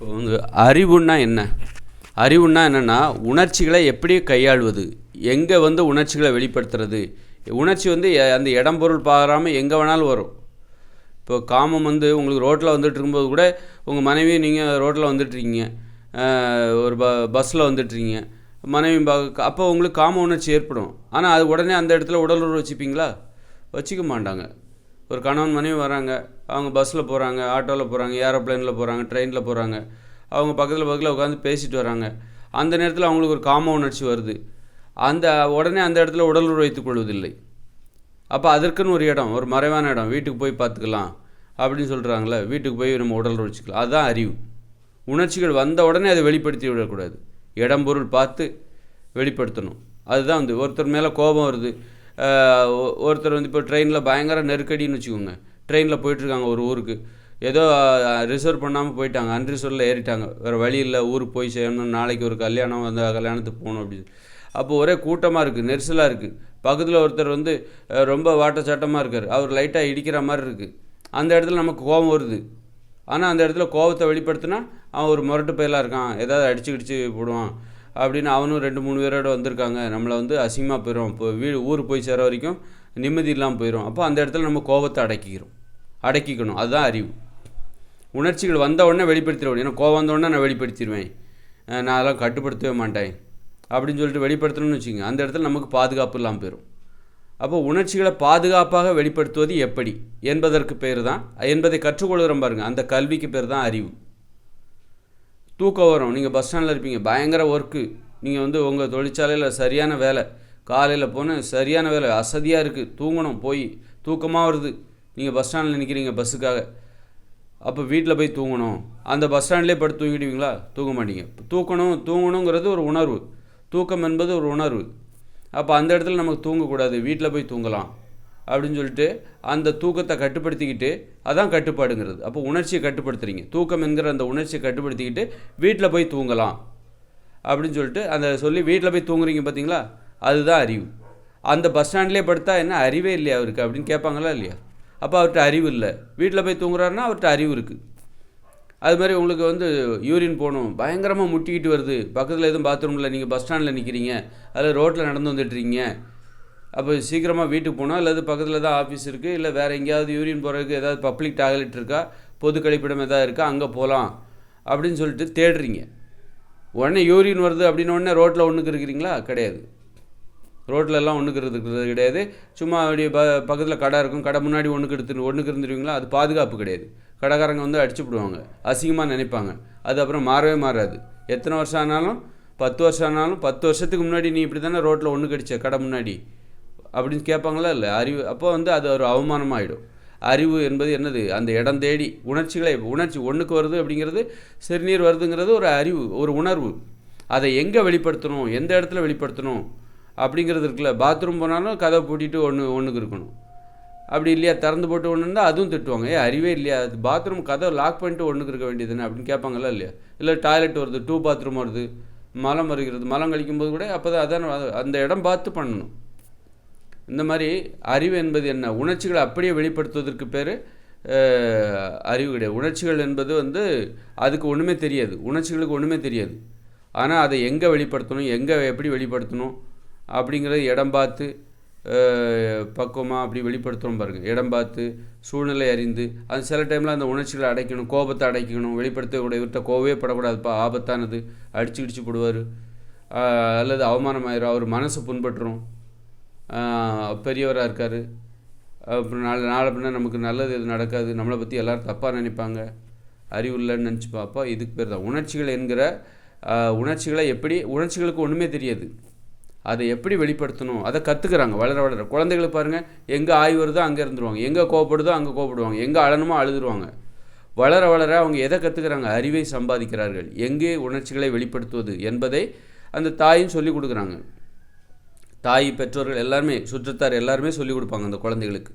இப்போ வந்து அறிவுன்னா என்ன? அறிவுன்னா என்னென்னா உணர்ச்சிகளை எப்படி கையாள்வது? எங்கே வந்து உணர்ச்சிகளை வெளிப்படுத்துறது? உணர்ச்சி வந்து எ- அந்த இடம் பொருள் பாராமல் எங்கே வேணாலும் வரும். இப்போ காமம் வந்து உங்களுக்கு ரோட்டில் வந்துட்டு இருக்கும்போது கூட உங்கள் மனைவி நீங்கள் ரோட்டில் வந்துட்டுருக்கீங்க. ஒரு ப பஸ்ஸில் வந்துட்டுருக்கீங்க. மனைவி பார்க்க அப்போ உங்களுக்கு காம உணர்ச்சி ஏற்படும். ஆனால் அது உடனே அந்த இடத்துல உடல் உறவு வச்சுப்பீங்களா? வச்சுக்க மாட்டாங்க. ஒரு கணவன் மனைவி வராங்க அவங்க பஸ்ஸில் போகிறாங்க ஆட்டோவில் போகிறாங்க ஏரோப்ளேனில் போகிறாங்க ட்ரெயினில் போகிறாங்க அவங்க பக்கத்தில் பக்கத்தில் உட்காந்து பேசிட்டு வராங்க. அந்த நேரத்தில் அவங்களுக்கு ஒரு காம உணர்ச்சி வருது. அந்த உடனே அந்த இடத்துல உடல் உறவு வைத்துக் கொள்வதில்லை. அப்போ அதற்குன்னு ஒரு இடம் ஒரு மறைவான இடம் வீட்டுக்கு போய் பார்த்துக்கலாம் அப்படின்னு சொல்கிறாங்களே வீட்டுக்கு போய் நம்ம உடல் உழைச்சிக்கலாம் அதுதான் அறிவு. உணர்ச்சிகள் வந்த உடனே அதை வெளிப்படுத்தி விடக்கூடாது. இடம் பொருள் பார்த்து வெளிப்படுத்தணும். அதுதான் வந்து ஒருத்தர் மேலே கோபம் வருது. ஒருத்தர் வந்து இப்போ ட்ரெயினில் பயங்கர நெருக்கடின்னு வச்சுக்கோங்க. ட்ரெயினில் போயிட்டுருக்காங்க ஒரு ஊருக்கு. ஏதோ ரிசர்வ் பண்ணாமல் போயிட்டாங்க. அன்ரிசர்வில் ஏறிட்டாங்க. வேறு வழி இல்லை. ஊருக்கு போய் செய்யணும் நாளைக்கு ஒரு கல்யாணம் அந்த கல்யாணத்துக்கு போகணும் அப்படின்னு. அப்போ ஒரே கூட்டமாக இருக்குது நெரிசலாக இருக்குது பக்கத்தில் ஒருத்தர் வந்து ரொம்ப வாட்டச்சாட்டமாக இருக்கார். அவர் லைட்டாக இடிக்கிற மாதிரி இருக்குது அந்த இடத்துல நமக்கு கோபம் வருது. ஆனால் அந்த இடத்துல கோபத்தை வெளிப்படுத்தினா அவன் ஒரு முரட்டு பயிலாக இருக்கான். ஏதாவது அடிச்சு கிடிச்சு போடுவான். அப்படின்னு அவனும் ரெண்டு மூணு பேரோட வந்திருக்காங்க. நம்மளை வந்து அசிங்கமாக போயிடும் இப்போ வீடு ஊர் போய் சேர வரைக்கும் நிம்மதி இல்லாமல் போயிடும் அப்போ அந்த இடத்துல நம்ம கோபத்தை அடக்கிக்கிறோம். அடக்கிக்கணும். அதுதான் அறிவு. உணர்ச்சிகள் வந்த உடனே வெளிப்படுத்திடுவோம். ஏன்னா கோவம் வந்த உடனே நான் வெளிப்படுத்திடுவேன். நான் அதெல்லாம் கட்டுப்படுத்தவே மாட்டேன். அப்படின்னு சொல்லிட்டு வெளிப்படுத்தணும்னு வச்சுக்கோங்க. அந்த இடத்துல நமக்கு பாதுகாப்பு இல்லாமல் போயிடும் அப்போ உணர்ச்சிகளை பாதுகாப்பாக வெளிப்படுத்துவது எப்படி? என்பதற்கு பேர் தான் என்பதை கற்றுக்கொள்கிறோம் பாருங்கள் அந்த கல்விக்கு பேர் தான் அறிவு. தூக்கம் வரும். நீங்கள் பஸ் ஸ்டாண்டில் இருப்பீங்க. பயங்கர ஒர்க்கு நீங்கள் வந்து உங்கள் தொழிற்சாலையில் சரியான வேலை. காலையில் போனால் சரியான வேலை. அசதியாக இருக்குது தூங்கணும். போய் தூக்கமாக வருது. நீங்கள் பஸ் ஸ்டாண்டில் நிற்கிறீங்க பஸ்ஸுக்காக அப்போ வீட்டில் போய் தூங்கணும். அந்த பஸ் ஸ்டாண்ட்லேயே படுத்து தூங்கிடுவீங்களா? தூங்க மாட்டீங்க. தூக்கணும் தூங்கணுங்கிறது ஒரு உணர்வு. தூக்கம் என்பது ஒரு உணர்வு. அப்போ அந்த இடத்துல நமக்கு தூங்கக்கூடாது. வீட்டில் போய் தூங்கலாம். அப்படின்னு சொல்லிட்டு அந்த தூக்கத்தை கட்டுப்படுத்திக்கிட்டு அதான் கட்டுப்பாடுங்கிறது. அப்போ உணர்ச்சியை கட்டுப்படுத்துறீங்க. தூக்கம் என்கிற அந்த உணர்ச்சியை கட்டுப்படுத்திக்கிட்டு வீட்டில் போய் தூங்கலாம் அப்படின்னு சொல்லிட்டு அந்த சொல்லி வீட்டில் போய் தூங்குறீங்க பார்த்தீங்களா? அதுதான் அறிவு. அந்த பஸ் ஸ்டாண்ட்லேயே படுத்தா என்ன? அறிவே இல்லையா அவருக்கு அப்படின்னு கேட்பாங்களா இல்லையா? அப்போ அவர்கிட்ட அறிவு இல்லை. வீட்டில் போய் தூங்குறாருன்னா அவர்கிட்ட அறிவு இருக்குது அது மாதிரி உங்களுக்கு வந்து யூரின் போகணும் பயங்கரமாக முட்டிக்கிட்டு வருது. பக்கத்தில் எதுவும் பாத்ரூமில் நீங்கள் பஸ் ஸ்டாண்டில் நிற்கிறீங்க அதில் ரோட்டில் நடந்து வந்துட்டுருக்கீங்க அப்போ சீக்கிரமாக வீட்டுக்கு போனால் அல்லது பக்கத்தில் தான் ஆஃபீஸ் இருக்குது இல்லை வேறு எங்கேயாவது யூரின் போகிறதுக்கு ஏதாவது பப்ளிக் டாய்லெட் இருக்கா பொது கழிப்பிடம் எதாவது இருக்கா அங்கே போகலாம் அப்படின்னு சொல்லிட்டு தேடுறீங்க. உடனே யூரின் வருது அப்படின்னு உடனே ரோட்டில் ஒன்றுக்கு இருக்கிறீங்களா? கிடையாது. ரோட்டிலலாம் எல்லாம் ஒன்றுக்கு இருக்கிறது கிடையாது. சும்மா அப்படியே ப பக்கத்தில் கடை இருக்கும் கடை முன்னாடி ஒன்றுக்கு எடுத்து ஒன்றுக்கு இருந்துருவீங்களா? அது பாதுகாப்பு கிடையாது. கடைக்காரங்க வந்து அடிச்சு விடுவாங்க அசிங்கமாக நினைப்பாங்க. அது அப்புறம் மாறவே மாறாது. எத்தனை வருஷம் ஆனாலும் பத்து வருஷம் ஆனாலும் பத்து வருஷத்துக்கு முன்னாடி நீ இப்படி தானே ரோட்டில் ஒன்று கடிச்ச கடை முன்னாடி? அப்படின்னு கேட்பாங்களா? இல்லை. அறிவு அப்போ வந்து அது ஒரு அவமானமாயிடும். அறிவு என்பது என்னது? அந்த இடம் தேடி உணர்ச்சிகளை உணர்ச்சி ஒன்றுக்கு வருது அப்படிங்கிறது சிறுநீர் வருதுங்கிறது ஒரு அறிவு ஒரு உணர்வு. அதை எங்கே வெளிப்படுத்தணும்? எந்த இடத்துல வெளிப்படுத்தணும்? அப்படிங்கிறது இருக்குல்ல. பாத்ரூம் போனாலும் கதவை பூட்டிட்டு ஒன்று ஒன்றுக்கு இருக்கணும். அப்படி இல்லையா? திறந்து போட்டு ஒன்று இருந்தால் அதுவும் திட்டுவாங்க. ஏ அறிவே இல்லையா? அது பாத்ரூம் கதை லாக் பண்ணிட்டு ஒன்றுக்கு இருக்க வேண்டியதுன்னு அப்படின்னு கேட்பாங்களா இல்லையா? இல்லை டாய்லெட் வருது டூ பாத்ரூம் வருது மலம் வருகிறது மலம் கழிக்கும்போது கூட அப்போ தான் அதான் அந்த இடம் பார்த்து பண்ணணும். இந்த மாதிரி அறிவு என்பது என்ன? உணர்ச்சிகளை அப்படியே வெளிப்படுத்துவதற்கு பேர் அறிவு கிடையாது. உணர்ச்சிகள் என்பது வந்து அதுக்கு ஒன்றுமே தெரியாது. உணர்ச்சிகளுக்கு ஒன்றுமே தெரியாது. ஆனால் அதை எங்கே வெளிப்படுத்தணும்? எங்கே எப்படி வெளிப்படுத்தணும்? அப்படிங்கிறது இடம் பார்த்து பக்குவமாக அப்படி வெளிப்படுத்துகிறோம் பாருங்கள் இடம் பார்த்து சூழ்நிலை அறிந்து அது சில டைமில் அந்த உணர்ச்சிகளை அடைக்கணும் கோபத்தை அடைக்கணும். வெளிப்படுத்தக்கூடிய இவர்கிட்ட கோவவே படக்கூடாதுப்பா. ஆபத்தானது. அடிச்சு கிடிச்சு போடுவார். அல்லது அவமானமாயிரும். அவர் மனசு புண்பட்டுரும். பெரியவராக இருக்கார். அப்புறம் நாளை நாளை பின்னா நமக்கு நல்லது எதுவும் நடக்காது நம்மளை பற்றி எல்லோரும் தப்பாக நினைப்பாங்க. அறிவு இல்லைன்னு நினச்சி பார்ப்பா இதுக்கு பேர் தான் உணர்ச்சிகள் என்கிற உணர்ச்சிகளை எப்படி உணர்ச்சிகளுக்கு ஒன்றுமே தெரியாது. அதை எப்படி வெளிப்படுத்தணும்? அதை கற்றுக்குறாங்க வளர வளர. குழந்தைகளை பாருங்கள் எங்கே ஆய் வருதோ அங்கே இருந்துருவாங்க. எங்கே கோவப்படுதோ அங்கே கோவப்படுவாங்க. எங்கே அழணுமோ அழுதுருவாங்க. வளர வளர அவங்க எதை கற்றுக்குறாங்க அறிவை சம்பாதிக்கிறார்கள். எங்கே உணர்ச்சிகளை வெளிப்படுத்துவது என்பதை அந்த தாயும் சொல்லி கொடுக்குறாங்க. தாய் பெற்றோர்கள் எல்லாருமே சுற்றத்தார் எல்லாருமே சொல்லிக் கொடுப்பாங்க அந்த குழந்தைகளுக்கு.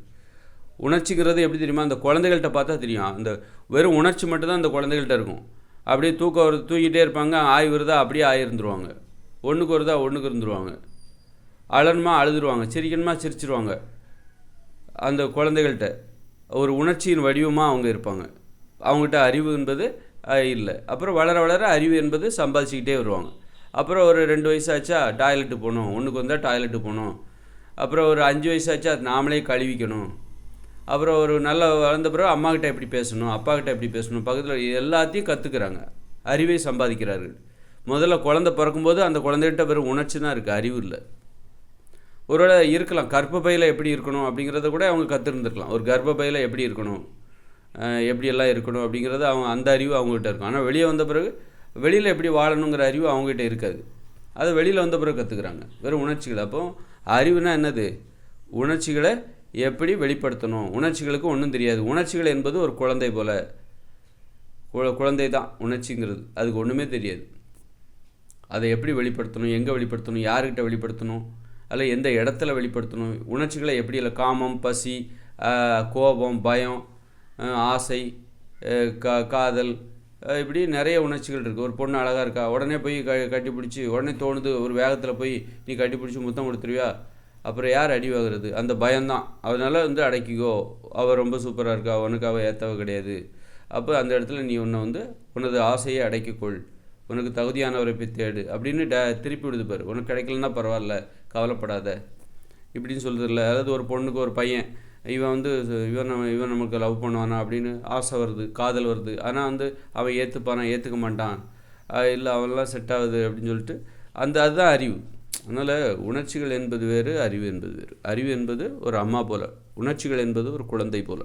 உணர்ச்சிங்கிறது எப்படி தெரியுமா? அந்த குழந்தைகள்கிட்ட பார்த்தா தெரியும். அந்த வெறும் உணர்ச்சி மட்டும்தான் அந்த குழந்தைகள்கிட்ட இருக்கும். அப்படியே தூக்க ஒரு தூக்கிட்டே இருப்பாங்க ஆய் வருதா அப்படியே ஆயிருந்துருவாங்க ஒன்றுக்கு வருதா ஒன்றுக்கு இருந்துருவாங்க. அழனுமா அழுதுருவாங்க சிரிக்கணுமா சிரிச்சிருவாங்க. அந்த குழந்தைகள்கிட்ட ஒரு உணர்ச்சியின் வடிவமாக அவங்க இருப்பாங்க. அவங்ககிட்ட அறிவு என்பது இல்லை. அப்புறம் வளர வளர அறிவு என்பது சம்பாதிச்சிக்கிட்டே வருவாங்க. அப்புறம் ஒரு ரெண்டு வயசாச்சா டாய்லெட்டு போகணும் ஒன்றுக்கு வந்தால் டாய்லெட்டு போகணும். அப்புறம் ஒரு அஞ்சு வயசாச்சா அது நாமளே கழுவிக்கணும். அப்புறம் ஒரு நல்ல வளர்ந்த பிறகு அம்மாக்கிட்ட எப்படி பேசணும் அப்பாக்கிட்ட எப்படி பேசணும் பக்கத்தில் எல்லாத்தையும் கற்றுக்குறாங்க அறிவை சம்பாதிக்கிறார்கள். முதல்ல குழந்தை பிறக்கும்போது அந்த குழந்தைகிட்ட வெறும் உணர்ச்சி தான் இருக்குது அறிவு இல்லை. ஒருவேளை இருக்கலாம் கர்ப்பப்பையில் எப்படி இருக்கணும் அப்படிங்கிறத கூட அவங்க கற்றுருந்துருக்கலாம் ஒரு கர்ப்பப்பையில் எப்படி இருக்கணும் எப்படியெல்லாம் இருக்கணும் அப்படிங்கிறது அவங்க அந்த அறிவு அவங்ககிட்ட இருக்கும். ஆனால் வெளியே வந்த பிறகு வெளியில் எப்படி வாழணுங்கிற அறிவு அவங்ககிட்ட இருக்காது. அது வெளியில் வந்த பிறகு கற்றுக்குறாங்க வெறும் உணர்ச்சிகள். அப்போ அறிவுனா என்னது? உணர்ச்சிகளை எப்படி வெளிப்படுத்தணும்? உணர்ச்சிகளுக்கு ஒன்றும் தெரியாது. உணர்ச்சிகள் என்பது ஒரு குழந்தை போல். குழந்தை தான் உணர்ச்சிங்கிறது. அதுக்கு ஒன்றுமே தெரியாது. அதை எப்படி வெளிப்படுத்தணும்? எங்கே வெளிப்படுத்தணும்? யாருக்கிட்ட வெளிப்படுத்தணும்? அல்ல எந்த இடத்துல வெளிப்படுத்தணும்? உணர்ச்சிகளை எப்படி? இல்லை காமம் பசி கோபம் பயம் ஆசை கா காதல் இப்படி நிறைய உணர்ச்சிகள் இருக்குது ஒரு பொண்ணு அழகாக இருக்கா? உடனே போய் க கட்டி பிடிச்சி உடனே தோணுது ஒரு வேகத்தில் போய் நீ கட்டி பிடிச்சி முத்தம் கொடுத்துருவியா? அப்புறம் யார் அடி வாங்குறது? அந்த பயம்தான். அதனால் வந்து அடக்கிக்கோ. அவள் ரொம்ப சூப்பராக இருக்கா? உனக்கு அவள் ஏற்றவ கிடையாது. அப்போ அந்த இடத்துல நீ உன்னை வந்து உனது ஆசையை அடக்கிக்கொள். உனக்கு தகுதியானவரை போய் தேடு. அப்படின்னு ட திருப்பி விடுது பாரு. உனக்கு கிடைக்கலன்னா பரவாயில்ல. கவலைப்படாத. இப்படின்னு சொல்கிறதில்ல அதாவது ஒரு பொண்ணுக்கு ஒரு பையன் இவன் வந்து இவன் நம்ம இவன் நமக்கு லவ் பண்ணுவானா அப்படின்னு ஆசை வருது காதல் வருது. ஆனால் வந்து அவன் ஏற்றுப்பானா ஏற்றுக்க மாட்டான். இல்லை அவன்லாம் செட் ஆகுது அப்படின்னு சொல்லிட்டு அந்த அதுதான் அறிவு. அதனால் உணர்ச்சிகள் என்பது வேறு அறிவு என்பது வேறு. அறிவு என்பது ஒரு அம்மா போல. உணர்ச்சிகள் என்பது ஒரு குழந்தை போல.